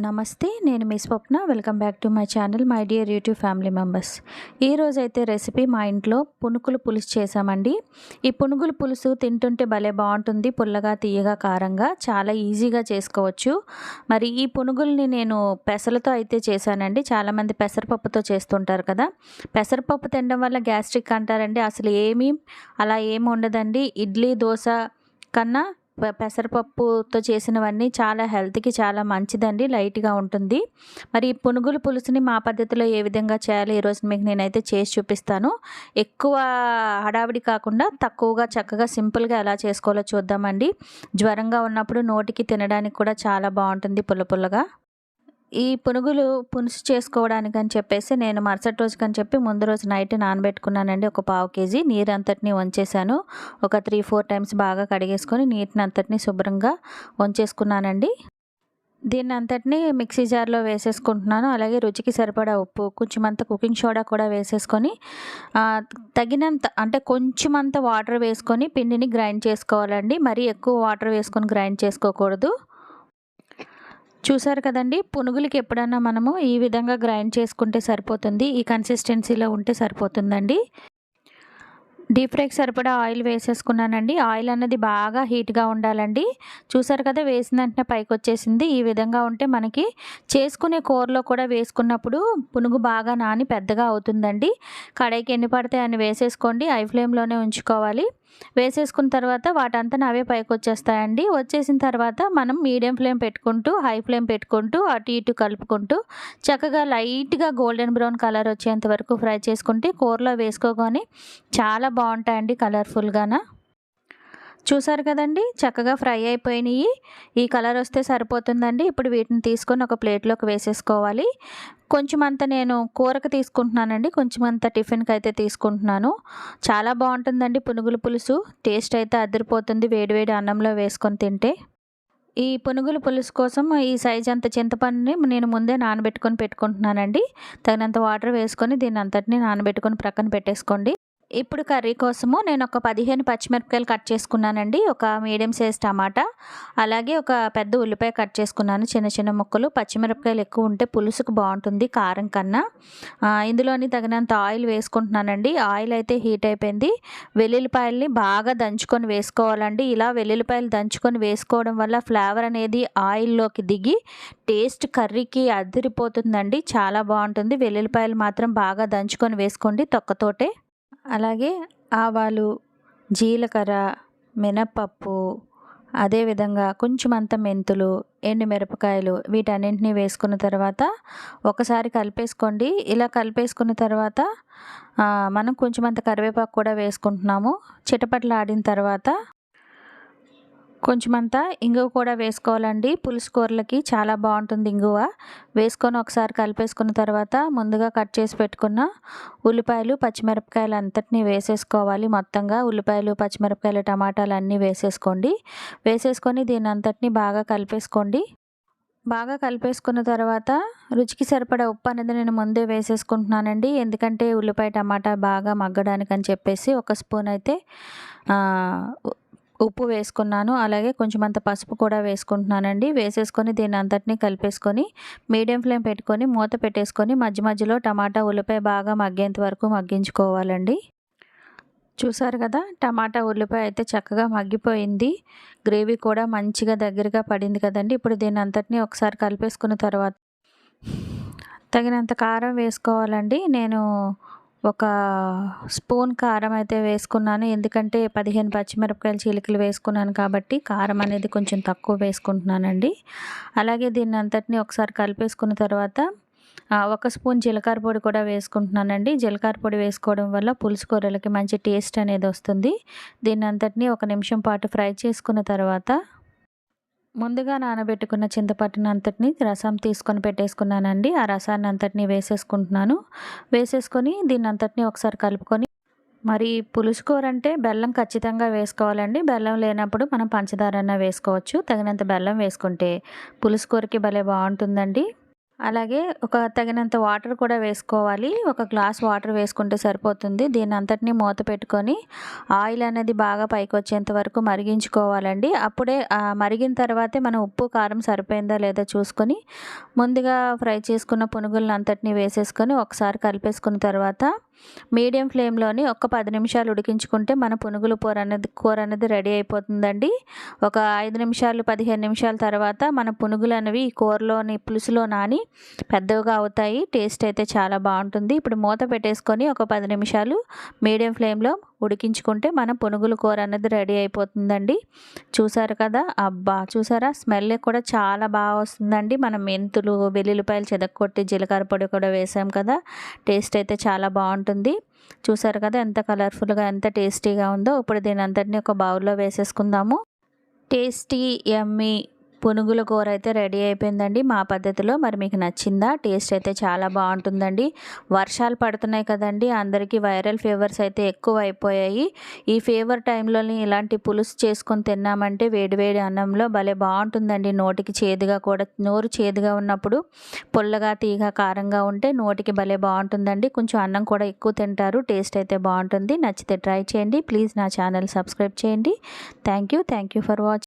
నమస్తే నేను మీ Swapna. Welcome back to my channel my dear YouTube family members. ఈరోజైతే అయితే రెసిపీ మా ఇంట్లో పునుకులు పులుసు చేసామండి ఈ పునుగులు పులుసు తింటుంటే భలే బాగుంటుంది పుల్లగా తీయగా కారంగా చాలా ఈజీగా చేసుకోవచ్చు. మరి ఈ పునుగుల్ని నేను పెసలతో అయితే చేశానండి. చాలామంది పెసరపప్పుతో చేస్తుంటారు కదా. పెసరపప్పు తినడం వల్ల గ్యాస్ట్రిక్ అంటారండి. అసలు ఏమీ అలా ఏమి ఉండదండి. ఇడ్లీ దోశ కన్నా పెసరపప్పుతో చేసినవన్నీ చాలా హెల్త్కి చాలా మంచిదండి లైట్గా ఉంటుంది. మరి పునుగుల పులుసుని మా పద్ధతిలో ఏ విధంగా చేయాలో ఈరోజు మీకు నేనైతే చేసి చూపిస్తాను. ఎక్కువ హడావిడి కాకుండా తక్కువగా చక్కగా సింపుల్గా ఎలా చేసుకోవాలో చూద్దామండి. జ్వరంగా ఉన్నప్పుడు నోటికి తినడానికి కూడా చాలా బాగుంటుంది పుల్ల పుల్లగా. ఈ పునుగులు పులుసు చేసుకోవడానికి అని చెప్పేసి నేను మరుసటి రోజుకి అని చెప్పి ముందు రోజు నైట్ నానబెట్టుకున్నానండి ఒక పావు కేజీ. నీరు అంతటిని వంచేసాను ఒక త్రీ ఫోర్ టైమ్స్ బాగా కడిగేసుకొని నీటిని అంతటిని శుభ్రంగా వంచేసుకున్నానండి. దీన్ని అంతటిని మిక్సీ జార్లో వేసేసుకుంటున్నాను. అలాగే రుచికి సరిపడా ఉప్పు కొంచెం అంత కుకింగ్ సోడా కూడా వేసేసుకొని తగినంత అంటే కొంచెం అంత వాటర్ వేసుకొని పిండిని గ్రైండ్ చేసుకోవాలండి. మరీ ఎక్కువ వాటర్ వేసుకొని గ్రైండ్ చేసుకోకూడదు. చూసారు కదండి పునుగులకి ఎప్పుడన్నా మనము ఈ విధంగా గ్రైండ్ చేసుకుంటే సరిపోతుంది ఈ కన్సిస్టెన్సీలో ఉంటే సరిపోతుందండి. డీప్ ఫ్రైకి సరిపడా ఆయిల్ వేసేసుకున్నానండి. ఆయిల్ అనేది బాగా హీట్గా ఉండాలండి. చూసారు కదా వేసిన వెంటనే పైకి వచ్చేసింది ఈ విధంగా ఉంటే మనకి చేసుకునే కూరలో కూడా వేసుకున్నప్పుడు పునుగు బాగా నాని పెద్దగా అవుతుందండి. కడాయికి ఎన్ని పడితే అన్ని వేసేసుకోండి. ఐ ఫ్లేమ్లోనే ఉంచుకోవాలి. వేసేసుకున్న తర్వాత వాటంతా అవే పైకి వచ్చేస్తాయండి వచ్చేసిన తర్వాత మనం మీడియం ఫ్లేమ్ పెట్టుకుంటూ హై ఫ్లేమ్ పెట్టుకుంటూ అటు ఇటు కలుపుకుంటూ చక్కగా లైట్గా గోల్డెన్ బ్రౌన్ కలర్ వచ్చేంత వరకు ఫ్రై చేసుకుంటే కూరలో వేసుకోగానే చాలా బాగుంటాయండి కలర్ఫుల్గాన. చూసారు కదండి చక్కగా ఫ్రై అయిపోయినాయి. ఈ కలర్ వస్తే సరిపోతుందండి. ఇప్పుడు వీటిని తీసుకొని ఒక ప్లేట్లోకి వేసేసుకోవాలి. కొంచెం అంత నేను కూరకు తీసుకుంటున్నానండి. కొంచెం అంత టిఫిన్కి అయితే తీసుకుంటున్నాను. చాలా బాగుంటుందండి పునుగుల పులుసు. టేస్ట్ అయితే అదిరిపోతుంది వేడివేడి అన్నంలో వేసుకొని తింటే. ఈ పునుగుల పులుసు కోసం ఈ సైజ్ అంత చింతపండుని నేను ముందే నానబెట్టుకొని పెట్టుకుంటున్నానండి. తగినంత వాటర్ వేసుకొని దీన్ని అంతటిని నానబెట్టుకొని ప్రక్కన పెట్టేసుకోండి. ఇప్పుడు కర్రీ కోసము నేను ఒక పదిహేను పచ్చిమిరపకాయలు కట్ చేసుకున్నానండి. ఒక మీడియం సైజ్ టమాటా అలాగే ఒక పెద్ద ఉల్లిపాయ కట్ చేసుకున్నాను. చిన్న చిన్న ముక్కలు. పచ్చిమిరపకాయలు ఎక్కువ ఉంటే పులుసుకు బాగుంటుంది కారం కన్నా. ఇందులోని తగినంత ఆయిల్ వేసుకుంటున్నానండి. ఆయిల్ అయితే హీట్ అయిపోయింది. వెల్లుల్లిపాయల్ని బాగా దంచుకొని వేసుకోవాలండి. ఇలా వెల్లుల్లిపాయలు దంచుకొని వేసుకోవడం వల్ల ఫ్లేవర్ అనేది ఆయిల్లోకి దిగి టేస్ట్ కర్రీకి అదిరిపోతుందండి. చాలా బాగుంటుంది. వెల్లుల్లిపాయలు మాత్రం బాగా దంచుకొని వేసుకోండి తొక్కతోటే. అలాగే ఆవాలు జీలకర్ర మినప్పప్పు అదేవిధంగా కొంచెం అంత మెంతులు ఎండుమిరపకాయలు వీటన్నింటినీ వేసుకున్న తర్వాత ఒకసారి కలిపేసుకోండి. ఇలా కలిపేసుకున్న తర్వాత మనం కొంచెం అంత కరివేపాకు కూడా వేసుకుంటున్నాము. చిటపట్లు ఆడిన తర్వాత కొంచెం అంతా ఇంగువ కూడా వేసుకోవాలండి. పులుసు కూరలకి చాలా బాగుంటుంది ఇంగువ. వేసుకొని ఒకసారి కలిపేసుకున్న తర్వాత ముందుగా కట్ చేసి పెట్టుకున్న ఉల్లిపాయలు పచ్చిమిరపకాయలు అంతటినీ వేసేసుకోవాలి. మొత్తంగా ఉల్లిపాయలు పచ్చిమిరపకాయలు టమాటాలు అన్నీ వేసేసుకోండి. వేసేసుకొని దీని అంతటినీ బాగా కలిపేసుకోండి. బాగా కలిపేసుకున్న తర్వాత రుచికి సరిపడా ఉప్పు అనేది నేను ముందే వేసేసుకుంటున్నానండి. ఎందుకంటే ఉల్లిపాయ టమాటా బాగా మగ్గడానికి అని చెప్పేసి ఒక స్పూన్ అయితే ఉప్పు వేసుకున్నాను. అలాగే కొంచెం అంత పసుపు కూడా వేసుకుంటున్నానండి. వేసేసుకొని దీన్ని అంతటినీ కలిపేసుకొని మీడియం ఫ్లేమ్ పెట్టుకొని మూత పెట్టేసుకొని మధ్య మధ్యలో టమాటా ఉల్లిపాయ బాగా మగ్గేంత వరకు మగ్గించుకోవాలండి. చూసారు కదా టమాటా ఉల్లిపాయ అయితే చక్కగా మగ్గిపోయింది. గ్రేవీ కూడా మంచిగా దగ్గరగా పడింది కదండి. ఇప్పుడు దీన్ని అంతటినీ ఒకసారి కలిపేసుకున్న తర్వాత తగినంత కారం వేసుకోవాలండి. నేను ఒక స్పూన్ కారం అయితే వేసుకున్నాను. ఎందుకంటే పదిహేను పచ్చిమిరపకాయలు చీలికలు వేసుకున్నాను కాబట్టి కారం అనేది కొంచెం తక్కువ వేసుకుంటున్నానండి. అలాగే దీన్ని అంతటిని ఒకసారి కలిపేసుకున్న తర్వాత ఒక స్పూన్ జీలకర్ర పొడి కూడా వేసుకుంటున్నానండి. జీలకర్ర పొడి వేసుకోవడం వల్ల పులుసు కూరలకి మంచి టేస్ట్ అనేది వస్తుంది. దీన్ని అంతటిని ఒక నిమిషం పాటు ఫ్రై చేసుకున్న తర్వాత ముందుగా నానబెట్టుకున్న చింతపట్టును అంతటిని రసం తీసుకొని పెట్టేసుకున్నానండి. ఆ రసాన్ని అంతటిని వేసేసుకుంటున్నాను. వేసేసుకొని దీన్ని అంతటిని ఒకసారి కలుపుకొని మరి పులుసు కూర అంటే బెల్లం ఖచ్చితంగా వేసుకోవాలండి. బెల్లం లేనప్పుడు మనం పంచదారన్న వేసుకోవచ్చు. తగినంత బెల్లం వేసుకుంటే పులుసు కూరకి భలే బాగుంటుందండి. అలాగే ఒక తగినంత వాటర్ కూడా వేసుకోవాలి. ఒక గ్లాస్ వాటర్ వేసుకుంటే సరిపోతుంది. దీని అంతటిని మూత పెట్టుకొని ఆయిల్ అనేది బాగా పైకి వచ్చేంత వరకు మరిగించుకోవాలండి. అప్పుడే మరిగిన తర్వాతే మనం ఉప్పు కారం సరిపోయిందా లేదా చూసుకొని ముందుగా ఫ్రై చేసుకున్న పునుగులను అంతటిని వేసేసుకొని ఒకసారి కలిపేసుకున్న తర్వాత మీడియం ఫ్లేమ్లోని ఒక పది నిమిషాలు ఉడికించుకుంటే మన పునుగులు కూర అనేది కూర అనేది రెడీ అయిపోతుందండి. ఒక ఐదు నిమిషాలు పదిహేను నిమిషాల తర్వాత మన పునుగులు అనేవి ఈ కూరలోని పులుసులో నాని పెద్దవిగా అవుతాయి. టేస్ట్ అయితే చాలా బాగుంటుంది. ఇప్పుడు మూత పెట్టేసుకొని ఒక పది నిమిషాలు మీడియం ఫ్లేమ్లో ఉడికించుకుంటే మన పునుగుల కూర అనేది రెడీ అయిపోతుందండి. చూసారు కదా? అబ్బా! చూసారా? స్మెల్ కూడా చాలా బాగా వస్తుందండి. మనం మెంతులు వెల్లుల్లిపాయలు చెదక్కొట్టి జీలకర్ర పొడి కూడా వేసాం కదా? టేస్ట్ అయితే చాలా బాగుంటుంది. చూసారు కదా? ఎంత కలర్ఫుల్గా ఎంత టేస్టీగా ఉందో. ఇప్పుడు దీని అంతటిని ఒక బౌల్లో వేసేసుకుందాము. టేస్టీ ఎమ్మీ పునుగుల కూర అయితే రెడీ అయిపోయిందండి మా పద్ధతిలో. మరి మీకు నచ్చిందా? టేస్ట్ అయితే చాలా బాగుంటుందండి. వర్షాలు పడుతున్నాయి కదండి అందరికీ వైరల్ ఫీవర్స్ అయితే ఎక్కువ అయిపోయాయి ఈ ఫీవర్ టైంలోని ఇలాంటి పులుసు చేసుకొని తిన్నామంటే వేడివేడి అన్నంలో భలే బాగుంటుందండి. నోటికి చేదుగా కూడా నోరు చేదుగా ఉన్నప్పుడు పుల్లగా తీగ కారంగా ఉంటే నోటికి భలే బాగుంటుందండి. కొంచెం అన్నం కూడా ఎక్కువ తింటారు టేస్ట్ అయితే బాగుంటుంది. నచ్చితే ట్రై చేయండి. ప్లీజ్ నా ఛానల్ సబ్స్క్రైబ్ చేయండి. Thank you thank you for watching